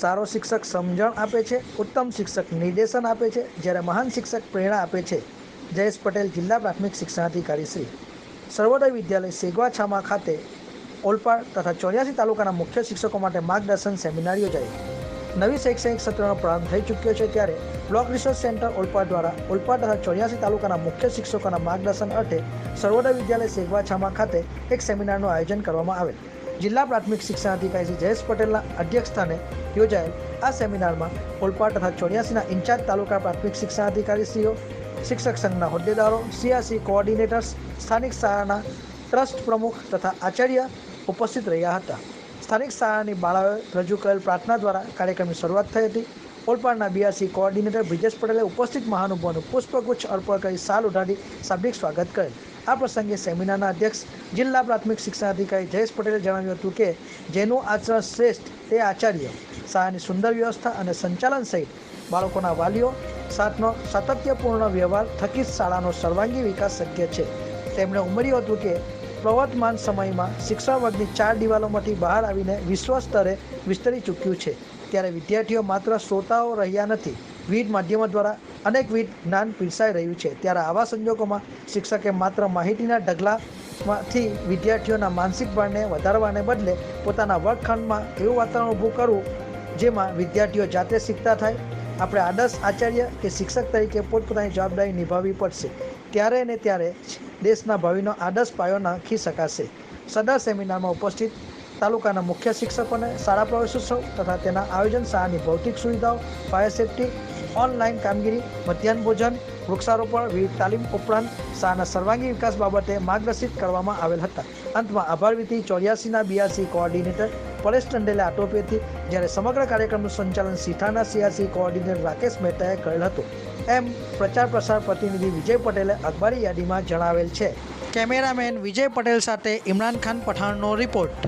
સારો શિક્ષક સમજણ આપે છે, ઉત્તમ શિક્ષક નિર્દેશન આપે છે, જ્યારે મહાન શિક્ષક પ્રેરણા આપે છે. જયેશ પટેલ, જિલ્લા પ્રાથમિક શિક્ષણાધિકારી શ્રી. સર્વોદય વિદ્યાલય સેગવાછામા ખાતે ઓલપાડ તથા ચોર્યાસી તાલુકાના મુખ્ય શિક્ષકો માટે માર્ગદર્શન સેમિનાર યોજાઈ. નવી શૈક્ષણિક સત્રનો પ્રારંભ થઈ ચૂક્યો છે ત્યારે બ્લોક રિસર્ચ સેન્ટર ઓલપાડ દ્વારા ઓલપાડ તથા ચોર્યાસી તાલુકાના મુખ્ય શિક્ષકોના માર્ગદર્શન અર્થે સર્વોદય વિદ્યાલય સેગવાછામા ખાતે એક સેમિનારનું આયોજન કરવામાં આવેલ. જિલ્લા પ્રાથમિક શિક્ષણાધિકારી શ્રી જયેશ પટેલના અધ્યક્ષસ્થાને યોજાયેલ આ સેમિનારમાં ઓલપાડ તથા ચોર્યાસીના ઇન્ચાર્જ તાલુકા પ્રાથમિક શિક્ષણાધિકારીશ્રીઓ શિક્ષક સંઘના હોદ્દેદારો, સીઆરસી કોઓર્ડિનેટર્સ, સ્થાનિક શાળાના ટ્રસ્ટ પ્રમુખ તથા આચાર્ય ઉપસ્થિત રહ્યા હતા. સ્થાનિક શાળાની બાળાઓએ રજૂ કરેલ પ્રાર્થના દ્વારા કાર્યક્રમની શરૂઆત થઈ હતી. ઓલપાડના બીઆરસી કોઓર્ડિનેટર બ્રિજેશ પટેલે ઉપસ્થિત મહાનુભાવોનું પુષ્પગુચ્છ અર્પણ કરી સાલ ઉઢાડી શાબ્દિક સ્વાગત કરેલ. આ પ્રસંગે સેમિનારના અધ્યક્ષ જિલ્લા પ્રાથમિક શિક્ષણાધિકારી જયેશ પટેલે જણાવ્યું હતું કે જેનું આચરણ શ્રેષ્ઠ તે આચાર્ય શાળાની સુંદર વ્યવસ્થા અને સંચાલન સહિત બાળકોના વાલીઓ સાથનો સાતત્યપૂર્ણ વ્યવહાર થકી જ શાળાનો સર્વાંગી વિકાસ શક્ય છે. તેમણે ઉમેર્યું હતું કે પ્રવર્તમાન સમયમાં શિક્ષણ વર્ગની ચાર દિવાલોમાંથી બહાર આવીને વિશ્વ સ્તરે વિસ્તરી ચૂક્યું છે. ત્યારે વિદ્યાર્થીઓ માત્ર શ્રોતાઓ રહ્યા નથી. વિવિધ માધ્યમો દ્વારા અનેકવિધ જ્ઞાન પીરસાઈ રહ્યું છે. ત્યારે આવા સંજોગોમાં શિક્ષકે માત્ર માહિતીના ઢગલામાંથી વિદ્યાર્થીઓના માનસિક ભારને વધારવાને બદલે પોતાના વર્ગખંડમાં એવું વાતાવરણ ઊભું કરવું, જેમાં વિદ્યાર્થીઓ જાતે શીખતા થાય. આપણે આદર્શ આચાર્ય કે શિક્ષક તરીકે પોતપોતાની જવાબદારી નિભાવવી પડશે. ત્યારે ને ત્યારે દેશના ભાવિનો આદર્શ પાયો નાખી શકાશે. સદા સેમિનારમાં ઉપસ્થિત તાલુકાના મુખ્ય શિક્ષકોને શાળા પ્રવેશોત્સવ તથા તેના આયોજન શાળાની ભૌતિક સુવિધાઓ, ફાયર સેફટી ઓનલાઈન કામગીરી, મધ્યાહન ભોજન, વૃક્ષારોપણ, વિવિધ તાલીમ ઉપરાંત શાળાના સર્વાંગી વિકાસ બાબતે માર્ગદર્શિત કરવામાં આવેલ હતા. અંતમાં આભાર ચોર્યાસીના બીઆરસી કોઓર્ડિનેટર પરેશ ટંડેલે આટોપી હતી, જ્યારે સમગ્ર કાર્યક્રમનું સંચાલન સીઠાના સીઆરસી કોઓર્ડિનેટર રાકેશ મહેતાએ કરેલ હતું. એમ પ્રચાર પ્રસાર પ્રતિનિધિ વિજય પટેલે અખબારી યાદીમાં જણાવેલ છે. કેમેરામેન વિજય પટેલ સાથે ઇમરાન ખાન પઠાણનો રિપોર્ટ.